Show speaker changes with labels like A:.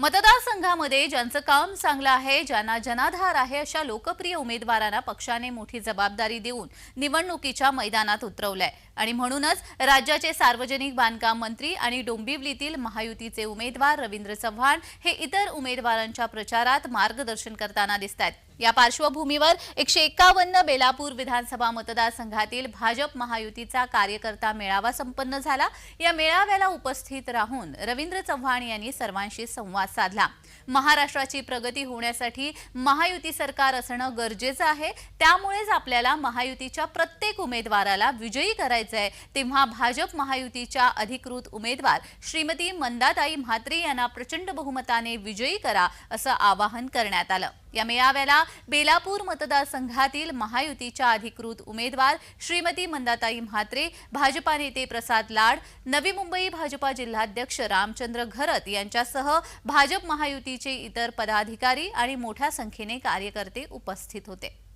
A: मतदारसंघामध्ये ज्यांचं काम चांगलं आहे ज्यांना जनाधार आहे अशा लोकप्रिय उमेदवारांना पक्षाने मोठी जबाबदारी देऊन निवडणुकीच्या मैदानात उतरवलंय. आणि म्हणूनच राज्याचे सार्वजनिक बांधकाम मंत्री आणि डोंबिवलीतील महायुतीचे उमेदवार रवींद्र चव्हाण हे इतर उमेदवारांच्या प्रचारात मार्गदर्शन करताना दिसत आहेत या पार्श्वभूमीवर एकशे एकावन्न बेलापूर विधानसभा मतदारसंघातील भाजप महायुतीचा कार्यकर्ता मेळावा संपन्न झाला. या मेळाव्याला उपस्थित राहून रवींद्र चव्हाण यांनी सर्वांशी संवाद साधला. महाराष्ट्राची प्रगती होण्यासाठी महायुती सरकार असणं गरजेचं आहे. त्यामुळेच आपल्याला महायुतीच्या प्रत्येक उमेदवाराला विजयी करायचं आहे तेव्हा भाजप महायुतीच्या अधिकृत उमेदवार श्रीमती मंदाताई म्हात्रे यांना प्रचंड बहुमताने विजयी करा असं आवाहन करण्यात आलं. या मेळाव्याला बेलापूर मतदारसंघातील महायुतीच्या अधिकृत उमेदवार श्रीमती मंदाताई म्हात्रे भाजपा नेते प्रसाद लाड नवी मुंबई भाजपा जिल्हाध्यक्ष रामचंद्र घरत यांच्यासह भाजप महायुतीचे इतर पदाधिकारी आणि मोठ्या संख्येने कार्यकर्ते उपस्थित होते.